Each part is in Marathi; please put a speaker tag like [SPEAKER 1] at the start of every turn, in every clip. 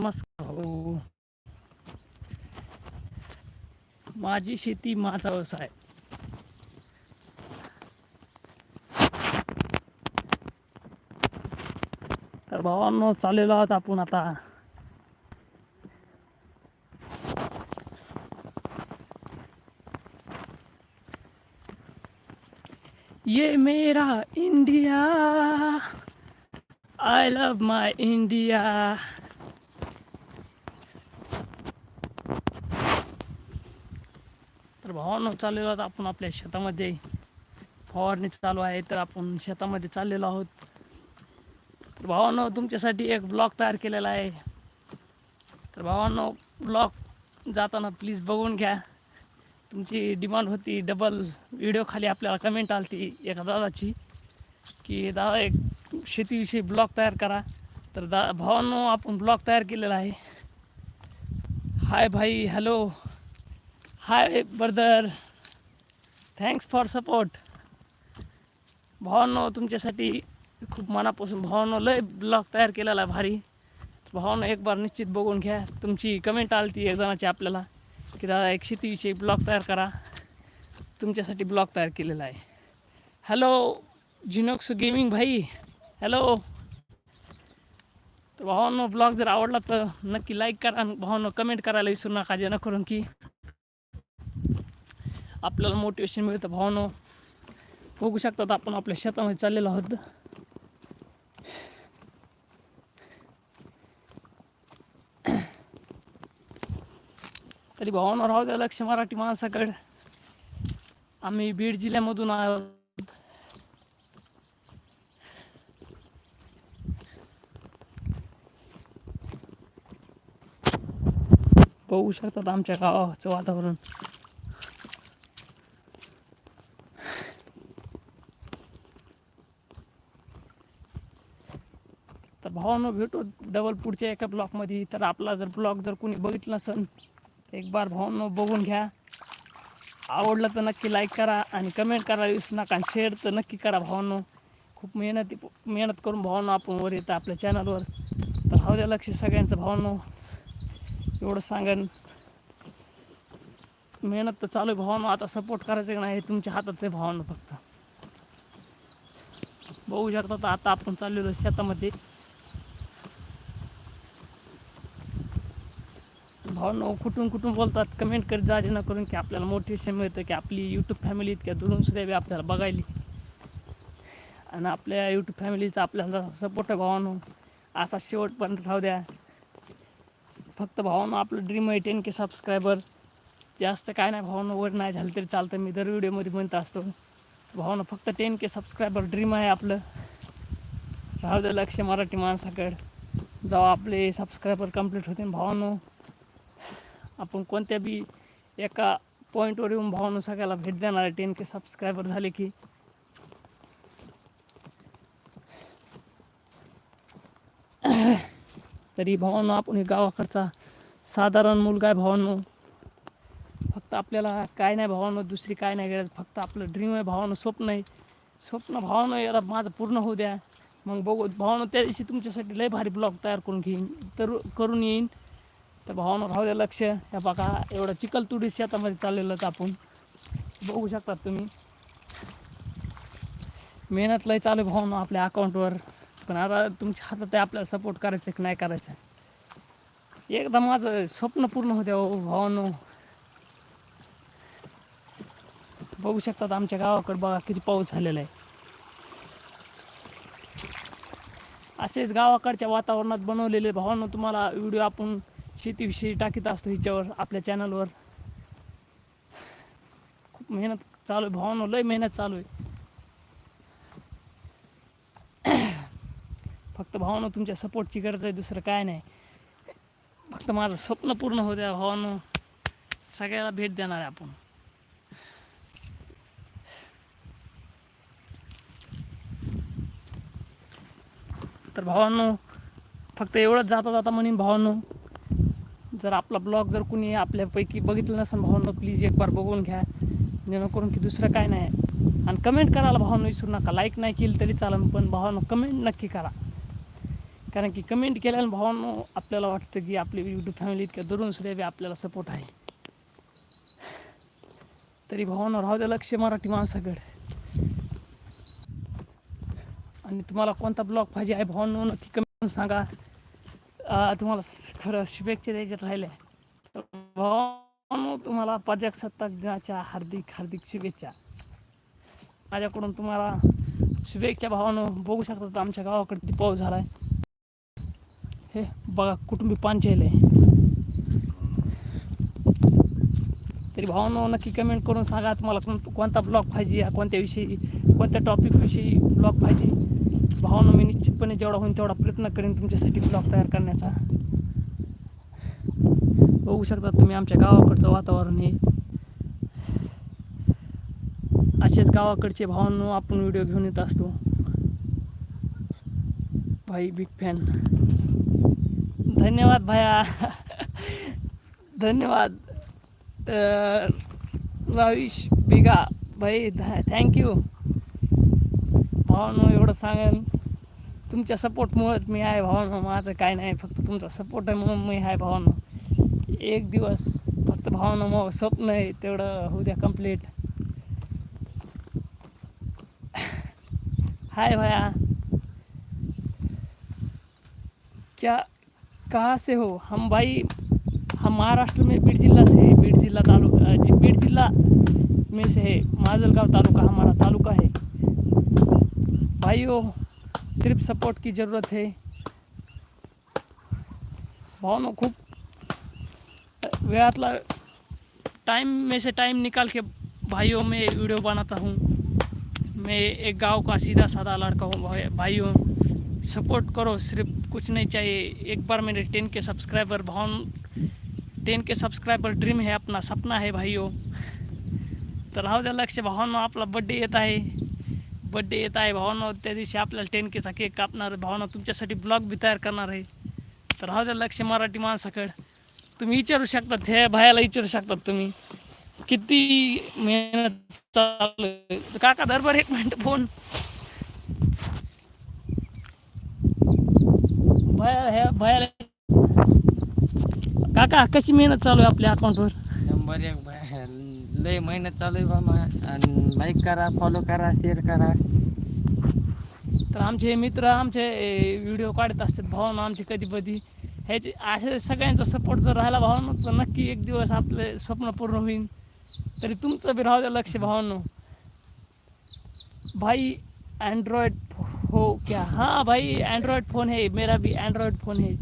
[SPEAKER 1] नमस्कार हो. माझी शेती माझा व्यवसाय. तर भावांनो चाललेलो आहोत आपण आता. ये मेरा India I love my India तर भावांनो चाललेलो आहोत आपण आपल्या शेतामध्ये फवारणी चालू आहे तर आपण शेतामध्ये चाललेलो आहोत. तर भावांनो तुमच्यासाठी एक ब्लॉग तयार केलेला आहे. तर भावांनो ब्लॉग जाताना प्लीज बघून घ्या. तुमची डिमांड होती डबल. व्हिडिओ खाली आपल्याला कमेंट आलती एका दादाची की दादा एक शेतीविषयी ब्लॉग तयार करा. तर दा भावांनो आपण ब्लॉग तयार केलेला आहे. हाय भाई hello. Hi brother thanks for support भावांनो तुमच्यासाठी खूप मनापासून भावांनो लय ब्लॉग तयार केलेला आहे भारी. भावांनो एक बार निश्चित बघून घ्या. तुमची कमेंट आली ती एक जणाची आपल्याला की दादा एक शेतीविषयी ब्लॉग तयार करा. तुमच्यासाठी ब्लॉग तयार केलेला आहे. हॅलो झिनोक्स गेमिंग भाई. हॅलो तर भावांनो ब्लॉग जर आवडला तर नक्की लाईक करा आणि भावांनो कमेंट करायला विसरू नका जेणेकरून की आपल्याला मोटिवेशन मिळतं भावांनो. बघू शकतात आपण आपल्या शेतामध्ये चाललेलो आहोत. तरी भावना राहू द्या लक्ष मराठी माणसाकडे. आम्ही बीड जिल्ह्यामधून आहोत. बघू शकतात आमच्या गावाचं वातावरण. भावानं भेटू डबल पुढच्या एका ब्लॉकमध्ये तर आपला जर ब्लॉग जर कोणी बघितला असेल एक बार भावानं बघून घ्या. आवडलं तर नक्की लाईक करा आणि कमेंट करा. विसरू नका आणि शेअर तर नक्की करा भावांनो. खूप मेहनती मेहनत करून भावांनो आपण वर येतं आपल्या चॅनलवर तर राहू द्या लक्ष सगळ्यांचं भावांनो. एवढं सांगन. मेहनत तर चालू आहे भावांनो. आता सपोर्ट करायचं का नाही हे तुमच्या हातात ते भावानं फक्त. बघू शकता आता आपण चाललेलो शेतामध्ये. भावनो कुठून कुठून बोलतात कमेंट करत जा जेणेकरून की आपल्याला मोटिवेशन मिळतं की आपली यूट्यूब फॅमिली इतक्या दुरून सुद्धा बी आपल्याला बघायली. आणि आपल्या यूट्यूब फॅमिलीचा आपल्याला सपोर्ट आहे भावानो असा शेवट पण राहू द्या. फक्त भावानो आपलं ड्रीम आहे टेन के सबस्क्रायबर जास्त काय नाही भावानं वर नाही झालं तरी चालतं. मी दर व्हिडिओमध्ये म्हणत असतो भावानं फक्त टेन के सबस्क्रायबर ड्रीम आहे आपलं. राहू द्या लक्ष मराठी माणसाकडे. जेव्हा आपले सबस्क्रायबर कंप्लीट होते भावानो. आपण कोणत्या बी एका पॉईंटवर येऊन भावानं सगळ्याला भेट देणार आहे. टेन के सबस्क्रायबर झाले की. तरी भावानं आपण हे गावाकडचा साधारण मुलगा आहे भावांनो. फक्त आपल्याला काय नाही भावानं दुसरी काय नाही गरज. फक्त आपलं ड्रीम आहे भावानं स्वप्न आहे. स्वप्न भावानं याला माझं पूर्ण होऊ द्या. मग बघू भावानं त्या दिवशी तुमच्यासाठी लय भारी ब्लॉग तयार करून घेईन तर करून येईन. तर भावानं राहू लक्ष ह्या बघा एवढं चिखल तुडी शेतामध्ये चाललेलं तर आपण. बघू शकतात तुम्ही. मेहनत लय चालू आहे भावानं आपल्या अकाउंटवर पण आता तुमच्या हातात आहे आपल्याला सपोर्ट करायचं की नाही करायचं एकदा माझं स्वप्न पूर्ण होते हो भावानो. बघू शकतात आमच्या गावाकडे बघा किती पाऊस झालेला आहे. असेच गावाकडच्या वातावरणात बनवलेले भावानं तुम्हाला व्हिडिओ आपण शेतीविषयी टाकीत असतो हिच्यावर आपल्या चॅनलवर खूप मेहनत चालू आहे भावानं लय मेहनत चालू आहे. फक्त भावानं तुमच्या सपोर्टची गरज आहे दुसरं काय नाही. फक्त माझं स्वप्न पूर्ण होऊ द्या भावानं. सगळ्याला भेट देणार आहे आपण. तर भावांनो फक्त एवढंच जाता जाता म्हणेन भावांनो. जर आपला ब्लॉग जर कुणी आपल्यापैकी बघितलं नसेल भावांनो प्लीज एक बार बघून घ्या. जेणेकरून की दुसरं काय नाही. आणि कमेंट करायला भावांनो विसरू नका. लाईक नाही केली तरी चालेल पण भावांनो कमेंट नक्की करा. कारण की कमेंट केल्यानं भावांनो आपल्याला वाटतं की आपली यूट्यूब फॅमिली इतक्या दुरून सुद्धा आपल्याला सपोर्ट आहे. तरी भावांना राहू द्या लक्ष मराठी माणसाकडे. आणि तुम्हाला कोणता ब्लॉग पाहिजे आहे भावांनो नक्की कमेंट सांगा. तुम्हाला खरं शुभेच्छा द्यायच्या राहिल्या तर तुम्हाला प्रजासत्ताक दिनाच्या हार्दिक हार्दिक शुभेच्छा. माझ्याकडून तुम्हाला शुभेच्छा भावानो. बघू शकतात आमच्या गावाकडे पाऊस झाला आहे हे बघा कुटुंबी पांचेल आहे तरी भावानो नक्की कमेंट करून सांगा तुम्हाला कोण कोणता ब्लॉग पाहिजे या कोणत्या विषयी कोणत्या टॉपिकविषयी ब्लॉग पाहिजे. भावानो मी निश्चितपणे जेवढा होईल तेवढा प्रयत्न करेन तुमच्यासाठी ब्लॉग तयार करण्याचा. बघू शकता तुम्ही आमच्या गावाकडचं वातावरण हे. असेच गावाकडचे भावांनो आपण व्हिडिओ घेऊन येत असतो. भाई बिग फॅन धन्यवाद भाया. धन्यवाद. रावीश बिगा भाई थँक्यू भावांनो एवढं सांगेन. तुमच्या सपोर्टमुळेच मी आहे भावांनो माझं काय नाही फक्त तुमचा सपोर्ट आहे म्हणून मी आहे भावानं. एक दिवस फक्त भावानं मग स्वप्न आहे तेवढं होऊ द्या कंप्लीट हाय भया. क्या कहाँ से हो? हम भाई हम महाराष्ट्र में बीड जिला से है बीड जिला तालुका बीड जिला में से है माजलगांव तालुका हमारा तालुका है। भाइयों सिर्फ़ सपोर्ट की ज़रूरत है। भावनों खूब वेळातला टाइम में से टाइम निकाल के भाइयों में वीडियो बनाता हूँ। मैं एक गाँव का सीधा साधा लड़का हूँ भाइयों, सपोर्ट करो, सिर्फ़ कुछ नहीं चाहिए। एक बार मेरे टेन के सब्सक्राइबर, भावन, टेन के सब्सक्राइबर ड्रीम है, अपना सपना है, भाइयों। तर राहू द्या लक्ष भावांनो आपला बड्डे येत आहे बड्डे येत आहे भावना. त्या दिवशी आपल्याला टेन केचा केक कापणार भावना तुमच्यासाठी ब्लॉग बी तयार करणार आहे. तर राहू द्या लक्ष मराठी माणसाकडं. तुम्ही विचारू शकतात हे भायाला विचारू शकतात तुम्ही. किती मेहनत चालू आहे. काका दरबार एक मिनिट फोन भया ह्या भयाला काका कशी मेहनत चालू आहे आपल्या अकाउंटवर
[SPEAKER 2] नंबर एक भया लय मेहनत चालू आहे बाबा. आणि लाईक करा फॉलो करा शेअर करा.
[SPEAKER 1] तर आमचे मित्र आमचे व्हिडिओ काढत असतात भावानं आमचे कधी कधी ह्याचे असे सगळ्यांचा सपोर्ट जर राहिला भावानं तर नक्की एक दिवस आपले स्वप्न पूर्ण होईल. तरी तुमचं बी राहू द्या लक्ष भावनो. भाई अँड्रॉईड हो क्या? हाँ भाई एंड्रॉयड फ़ोन है मेरा भी एंड्रॉयड फ़ोन है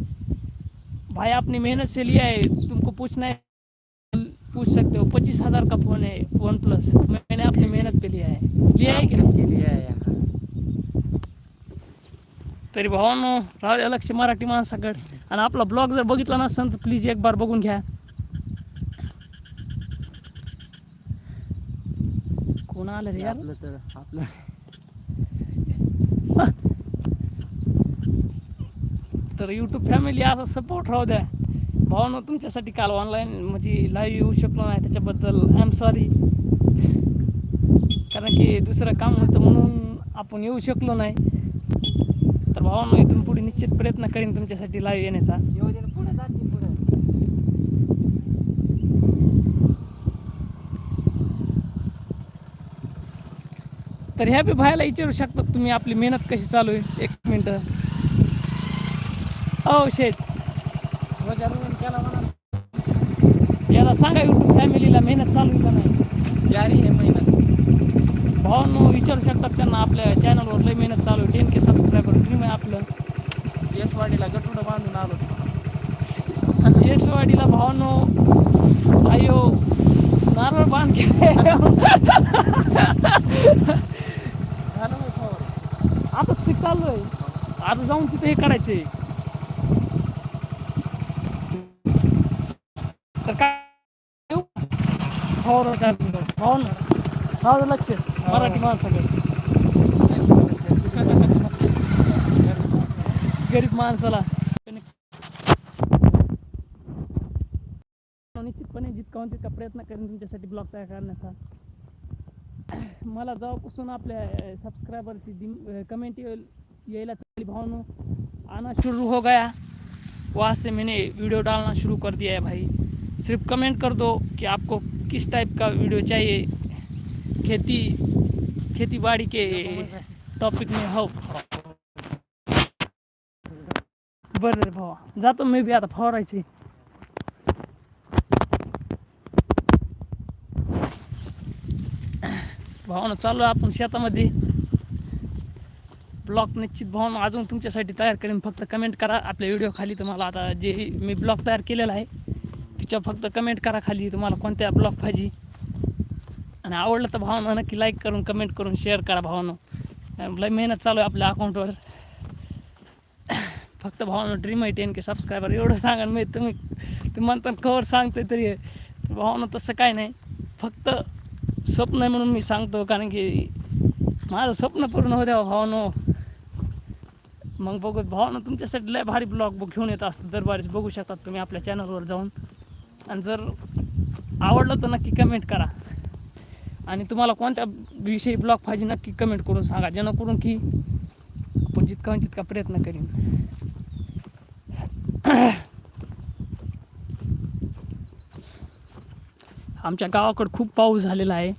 [SPEAKER 1] भाई आपने मेहनत से लिया है तुमको पूछना है पूछ सकते हो पच्चीस हज़ार का फ़ोन है वन प्लस मैंने अपनी मेहनत पे लिया है। लिया है क्या?
[SPEAKER 2] के आहे हा.
[SPEAKER 1] तरी भावांनो राहू लक्ष मराठी माणसाकडे. आणि आपला ब्लॉग जर बघितला नसेल तर प्लीज एक बार बघून घ्या. कोण आलं रे यार?
[SPEAKER 2] आपलं तर आपलं.
[SPEAKER 1] तर यूट्यूब फॅमिली असा सपोर्ट राहू द्या. भावानं तुमच्यासाठी काल ऑनलाईन म्हणजे लाईव्ह येऊ शकलो नाही त्याच्याबद्दल आय एम सॉरी कारण की दुसरं काम होतं म्हणून आपण येऊ शकलो नाही. तर भावानं इथून पुढे निश्चित प्रयत्न करीन तुमच्यासाठी लाईव्ह येण्याचा. तर ह्या बी भायला विचारू शकतात तुम्ही आपली मेहनत कशी चालू आहे? एक मिनटं. हो शेठ
[SPEAKER 2] ध्वजारोहण केला म्हणा.
[SPEAKER 1] याला सांगा यूट्यूब फॅमिलीला मेहनत चालू का नाही?
[SPEAKER 2] जारी आहे मेहनत.
[SPEAKER 1] भावांनो विचारू शकतात त्यांना आपल्या चॅनलवर लई मेहनत चालू आहे. टेन के सबस्क्रायबर ड्रीम आहे आपलं.
[SPEAKER 2] येसवाडीला गटुडं बांधून आलो.
[SPEAKER 1] येसवाडीला भावांनो आयो नारळ
[SPEAKER 2] फवारणी.
[SPEAKER 1] आता शिक चालू आहे. आता जाऊन तिथे हे करायचे तर काय येऊ? हो. हो ना माझं लक्ष मराठी माणसाकडे गरीब माणसाला निश्चितपणे जितका होईल तितका प्रयत्न करेन तुमच्यासाठी ब्लॉग तयार करण्याचा. मला जेव्हापासून आपल्या सब्सक्राइबरची कमेंट यायला चाली भावनो. आना शुरू हो गया. वहाँ से मैंने वीडियो डालना शुरू कर दिया है भाई. सिर्फ कमेंट कर दो कि आपको किस टाइप का वीडियो चाहिए? खेती खेती बाड़ी के टॉपिक में हो। बरं रे भावा जातो मी बी आता फवारायची. ना चालू आहे आपण शेतामध्ये. ब्लॉग निश्चित भावना अजून तुमच्यासाठी तयार करेन. फक्त कमेंट करा आपल्या व्हिडिओ खाली तुम्हाला आता जे मी ब्लॉग तयार केलेला आहे तिच्या फक्त कमेंट करा खाली तुम्हाला कोणत्या ब्लॉग पाहिजे. आणि आवडलं तर भावना नक्की लाईक करून कमेंट करून शेअर करा भावनं. लय मेहनत चालू आहे आपल्या अकाउंटवर फक्त भावानं ड्रीम आहे टेन के सबस्क्रायबर एवढं सांगा मी तुम्ही. तुम्ही म्हणता कवर सांगते तरी भावानं तसं काय नाही. फक्त स्वप्न आहे म्हणून मी सांगतो कारण की माझं स्वप्न पूर्ण होऊ द्यावं भावानो. मग बघू भावानं तुमच्यासाठी लय भारी ब्लॉग घेऊन येत असतो दरबारीच बघू शकतात तुम्ही आपल्या चॅनलवर जाऊन. आणि जर आवडलं तर नक्की कमेंट करा. आणि तुम्हाला कोणत्या विषयी ब्लॉग पाहिजे नक्की कमेंट करून सांगा जेणेकरून की आपण जितका होईल तितका प्रयत्न करीन. आमच्या गावाकडं खूप पाऊस झालेला आहे.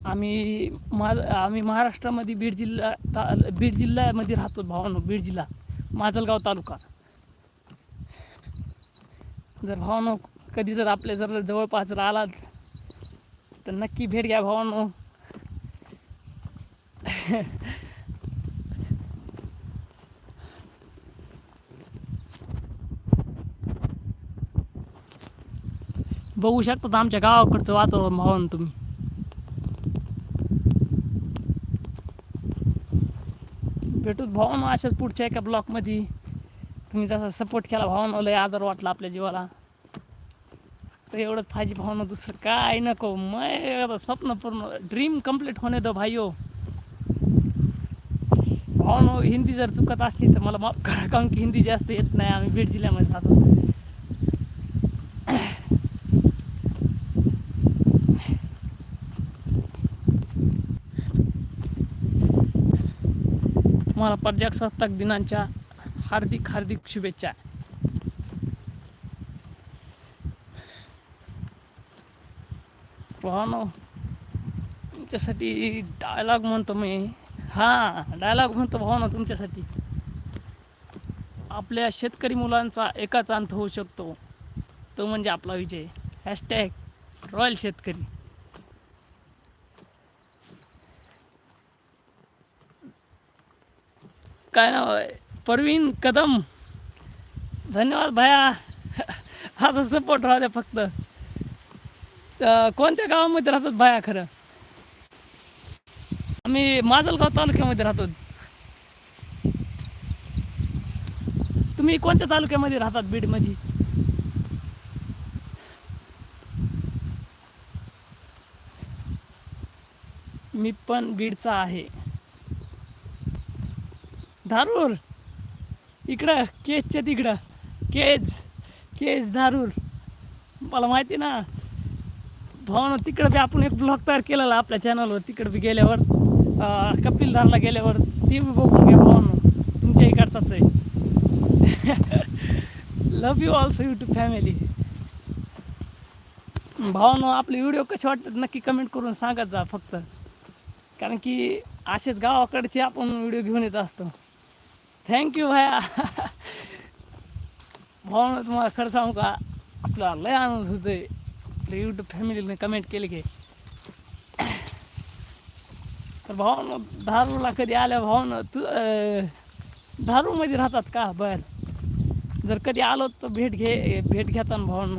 [SPEAKER 1] आम्ही मा आम्ही महाराष्ट्रामध्ये बीड जिल्हा ता बीड जिल्ह्यामध्ये राहतो भावानो बीड जिल्हा माजलगाव तालुका. जर भावानो कधी जर आपल्या जर जवळपास जर आलात तर नक्की भेट घ्या भावानो. बघू शकतात आमच्या गावाकडचं वातावरण भावानं तुम्ही. भेटूत भावानं अशाच पुढच्या एका ब्लॉकमध्ये तुम्ही जसा सपोर्ट केला भावानं लय आदर वाटला आपल्या जीवाला. तर एवढंच पाहिजे भावना दुसरं काय नको. मग स्वप्न पूर्ण ड्रीम कंप्लीट होणे दो भाईओ. भावनो हिंदी जर चुकत असली तर मला माफ करा कारण की हिंदी जास्त येत नाही आम्ही बीड जिल्ह्यामध्ये राहतो. मला प्रजासत्ताक दिनांच्या हार्दिक हार्दिक शुभेच्छा. भावानो तुमच्यासाठी डायलॉग म्हणतो मी. हां डायलॉग म्हणतो भावानो तुमच्यासाठी. आपल्या शेतकरी मुलांचा एकाच अंत होऊ शकतो. तो म्हणजे आपला विजय. हॅशटॅग रॉयल शेतकरी. काय नाव आहे? परवीन कदम. धन्यवाद भया. असं सपोर्ट राहू द्या फक्त. कोणत्या गावामध्ये राहतात भया खरं? आम्ही माजलगाव तालुक्यामध्ये राहतो. तुम्ही कोणत्या तालुक्यामध्ये राहतात बीडमध्ये? मी पण बीडचा आहे. धारूर. इकडं केजच्या तिकडं. केज केज धारूर मला माहिती ना भावना तिकडं बी आपण एक ब्लॉग तयार केलेला आपल्या चॅनलवर तिकडं बी गेल्यावर कपिल कपिलधारला गेल्यावर ते बी बघून घ्या भावना. तुमच्या इकडचाच आहे. Love you also YouTube family भावना आपले व्हिडिओ कसे वाटतात नक्की कमेंट करून सांगत जा फक्त. कारण की असेच गावाकडचे आपण व्हिडिओ घेऊन येत असतो. थँक्यू भाया. भाऊ तुम्हाला खरं सांगू का? आपला लय आनंद होतोय. आपल्या यूट्यूब फॅमिलीने कमेंट केले की. तर भाऊ दारूला कधी आल्या भाऊन तू दारूमध्ये राहतात का? बर. जर कधी आलो तर भेट घे भेट घेताना भाऊन.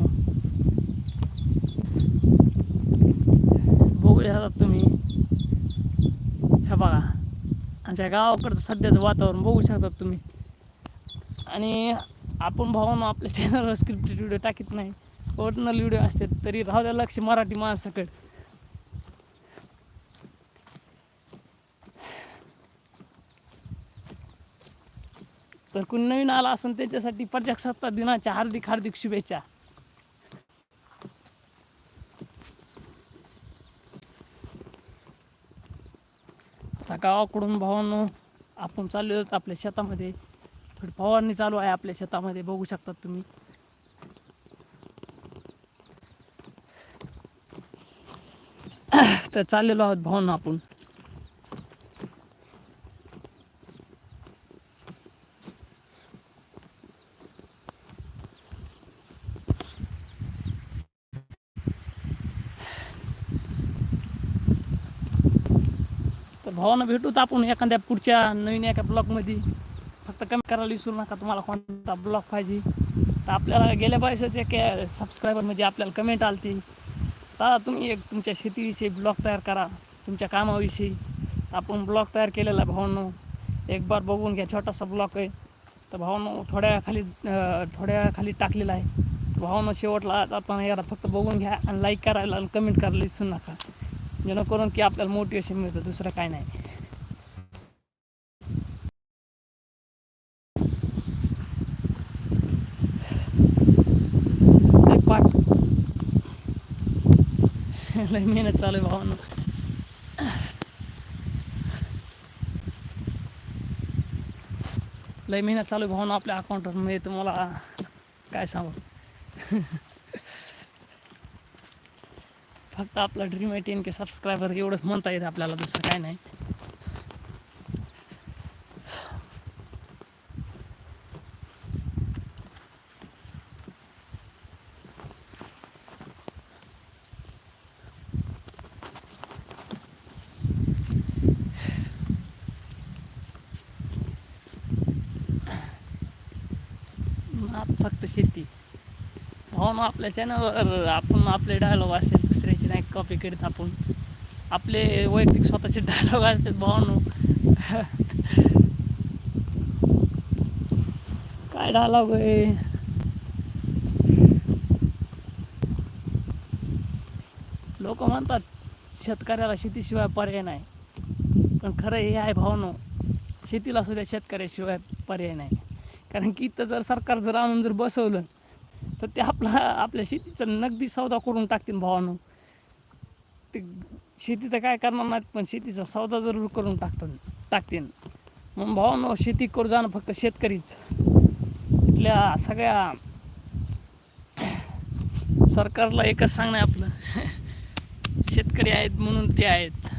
[SPEAKER 1] बघू शकतात तुम्ही. हे बघा. आमच्या गावाकडचं सध्याचं वातावरण बघू शकतात तुम्ही. आणि आपण भावानं आपल्या चॅनलवर स्क्रिप्टेड व्हिडिओ टाकीत नाही. ओरिजिनल व्हिडिओ असते तरी राहू द्या लक्ष मराठी माणसाकडे. तर कुणी नवीन आला असेल त्याच्यासाठी प्रजासत्ताक दिनाच्या हार्दिक हार्दिक शुभेच्छा. आता गावाकडून भावांनो आपण चाललो आहोत आपल्या शेतामध्ये. थोडी फवारणी चालू आहे आपल्या शेतामध्ये बघू शकतात तुम्ही. तर चाललेलो आहोत भावांनो आपण. भावानं भेटूत आपण एखाद्या पुढच्या नवीन एका ब्लॉकमध्ये फक्त कमी करायला विसरू नका तुम्हाला कोणता ब्लॉक पाहिजे. तर आपल्याला गेल्या पाहिजेच एक सबस्क्रायबर म्हणजे आपल्याला कमेंट आलती. तर तुम्ही एक तुमच्या शेतीविषयी ब्लॉग तयार करा तुमच्या कामाविषयी. आपण ब्लॉग तयार केलेला आहे भावांनो. एक बार बघून घ्या छोटासा ब्लॉक आहे. तर भावांनो थोड्या खाली थोड्या खाली टाकलेला आहे. भावांनो शेवटला जाताना याला फक्त बघून घ्या आणि लाईक करायला आणि कमेंट करायला विसरू नका. जेणेकरून की आपल्याला मोटिवेशन मिळतं दुसरं काय नाही. लय पाठ. लय मेहनत चालू आहे भावानं. लय मेहनत चालू आहे भावानं आपल्या अकाउंटवर मी तुम्हाला काय सांगू? फक्त आपला ड्रीम एटीन के सबस्क्रायबर एवढंच म्हणता येतं आपल्याला दुसरं काय नाही नात फक्त शेती भावना आपल्या चॅनलवर आपण आपले डायलॉग असतात दुसऱ्याची नाही कॉपी करीत आपण. आपले वैयक्तिक स्वतःचे डायलॉग असतात भावनो. काय डायलॉग आहे? लोक म्हणतात शेतकऱ्याला शेतीशिवाय पर्याय नाही. पण खरं हे आहे भावनो शेतीला सुद्धा शेतकऱ्याशिवाय पर्याय नाही. कारण की इथं जर सरकार जर आणून जर बसवलं तर ते आपला आपल्या शेतीचा नगदी सौदा करून टाकतील भावानं. ते शेती तर काय करणार नाहीत पण शेतीचा सौदा जरूर करून टाकतात टाकतील. मग भावानं शेती करू जाणं फक्त शेतकरीच. इथल्या सगळ्या सरकारला एकच सांगणं आहे आपलं. शेतकरी आहेत म्हणून ते आहेत.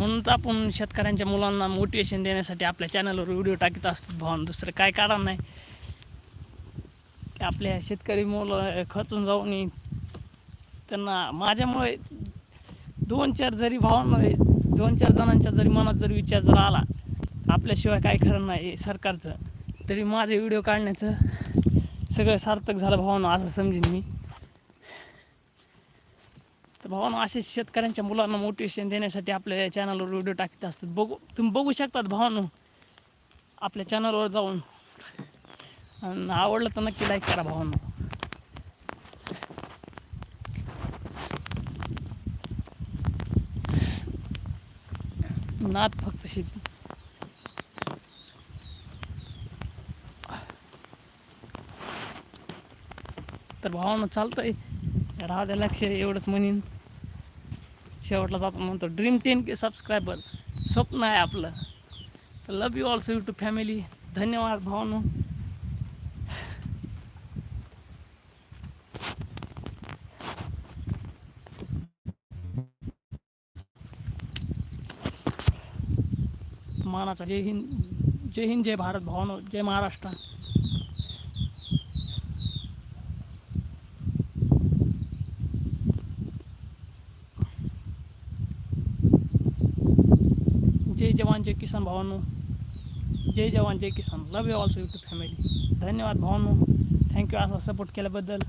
[SPEAKER 1] म्हणून तर आपण शेतकऱ्यांच्या मुलांना मोटिवेशन देण्यासाठी आपल्या चॅनलवर व्हिडिओ टाकत असतो भावन. दुसरं काय कारण नाही. आपल्या शेतकरी मुलं खचून जाऊन त्यांना माझ्यामुळे दोन चार जरी भावना दोन चार जणांच्या जरी मनात जर विचार जर आला आपल्याशिवाय काय खरं नाही सरकारचं. तरी माझे व्हिडिओ काढण्याचं सगळं सार्थक झालं भावना असं समजेन मी. भावानं असे शेतकऱ्यांच्या मुलांना मोटिवेशन देण्यासाठी आपल्या चॅनलवर व्हिडिओ टाकत असतात. बघू तुम्ही बघू शकतात भावानं आपल्या चॅनलवर जाऊन. आवडलं तर नक्की लाईक करा भावानं. नात फक्त शेती. तर भावानं चालतंय. राहा द्या लक्ष एवढंच म्हणीन. शेवटला जातो म्हणतो ड्रीम टेन के सबस्क्रायबर स्वप्न आहे आपलं. तर love you also to family धन्यवाद भावानो. मानाचा. जय हिंद जय हिंद जय भारत भावानो जय महाराष्ट्र. जय जवान जय किसान भावानो। जय जवान जय किसान। Love you also to family धन्यवाद भावानो। थँक्यू असा सपोर्ट केल्याबद्दल.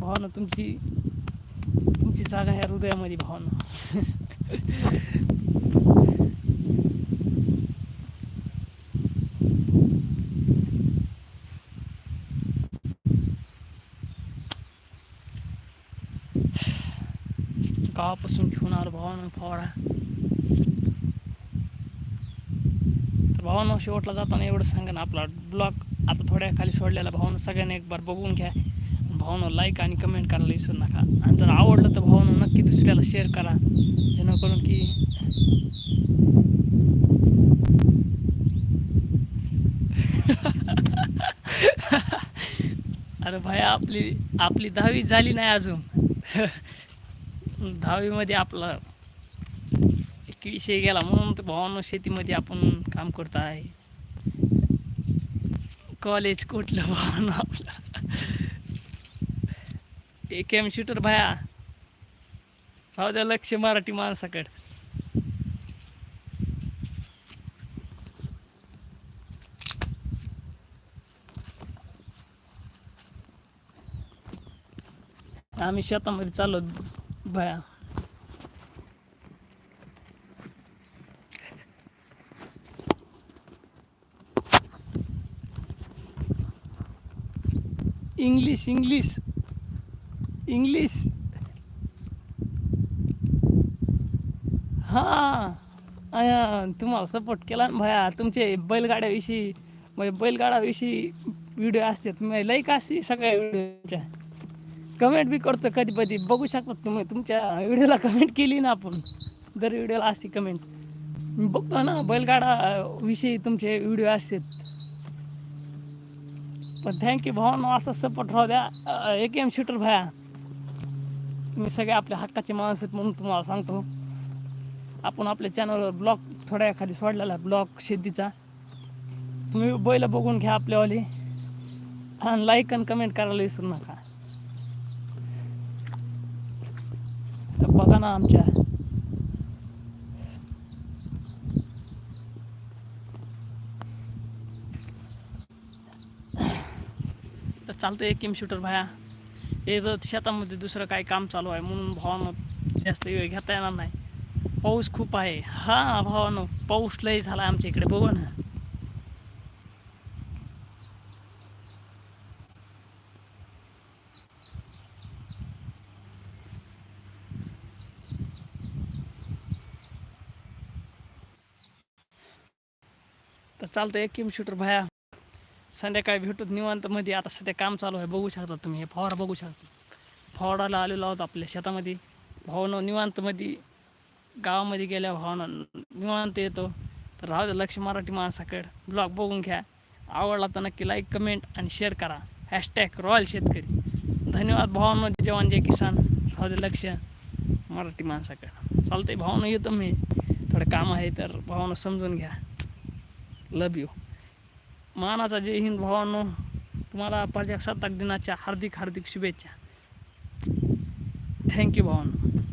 [SPEAKER 1] भावना तुमची तुमची जागा ह्या हृदयामध्ये भावना गावापासून घेऊन मग फवारा तर भावानं शेवटला जाताना एवढं सांगा ना आपला ब्लॉग आता थोड्या खाली सोडलेला भावानं सगळ्यांनी एक बार बघून घ्या भावानं लाईक आणि कमेंट करायला विसरू नका आणि जर आवडलं तर भावानं नक्की दुसऱ्याला शेअर करा जेणेकरून की अरे भाई आपली आपली दहावी झाली नाही अजून. दहावीमध्ये आपला एक विषय गेला म्हणून तर भावानं शेतीमध्ये आपण काम करत आहे. कॉलेज कुठलं भावानं आपला? एक एम शूटर भाया. राहू द्या लक्ष मराठी माणसाकडं. आम्ही शेतामध्ये चाललो भया. इंग्लिश इंग्लिश इंग्लिश हां. तुम्हाला सपोर्ट केला ना भया. तुमचे बैलगाड्याविषयी म्हणजे बैलगाड्याविषयी व्हिडिओ असतात. म्हणजे लाईक असते सगळ्या व्हिडिओच्या कमेंट बी करतो कधी कधी. बघू शकतात तुम्ही. तुमच्या व्हिडिओला कमेंट केली ना आपण. दर व्हिडिओला असते कमेंट बघतो ना बैलगाडा विषयी तुमचे व्हिडिओ असतात. पण थँक्यू भावांनो असा सपोर्ट राहू द्या। एक एम शूटर भाया। मी सगळे आपल्या हक्काचे माणसं आहेत म्हणून तुम्हाला सांगतो आपण आपल्या चॅनलवर ब्लॉग थोड्या खाली सोडलेला आहे ब्लॉग शेतीचा तुम्ही बैल बघून घ्या आपल्यावाली आणि लाईक आणि कमेंट करायला विसरू नका बघा ना आमच्या चालतंय चालतं एक किम शूटर भाया. हे जर शेतामध्ये दुसरं काय काम चालू आहे म्हणून भावानं जास्त वेळ घेता येणार नाही. पाऊस खूप आहे. हा भावानं पाऊस लय झाला आमच्या इकडे बघू ना. तर चालतं एक किम शूटर भाया. संध्याकाळी भेटूत निवांतमध्ये आता सध्या काम चालू आहे बघू शकता तुम्ही हे फवारा बघू शकता. फवाराला आलेलो आहोत आपल्या शेतामध्ये. भावनं निवांतमध्ये गावामध्ये गेल्या भावनं निवांत येतो. तर राहू दे लक्ष मराठी माणसाकडे. ब्लॉग बघून घ्या. आवडला तर नक्की लाईक कमेंट आणि शेअर करा. हॅशटॅग रॉयल शेतकरी. धन्यवाद भावांनो जवान जय किसान. राहू दे लक्ष मराठी माणसाकडे. चालतंय भावनं येतो मी. थोडं काम आहे तर भावनं समजून घ्या. लव यू मानाचा जय हिंद भावांनो. तुम्हाला प्रजासत्ताक दिनाच्या हार्दिक हार्दिक शुभेच्छा. थँक्यू भावांनो.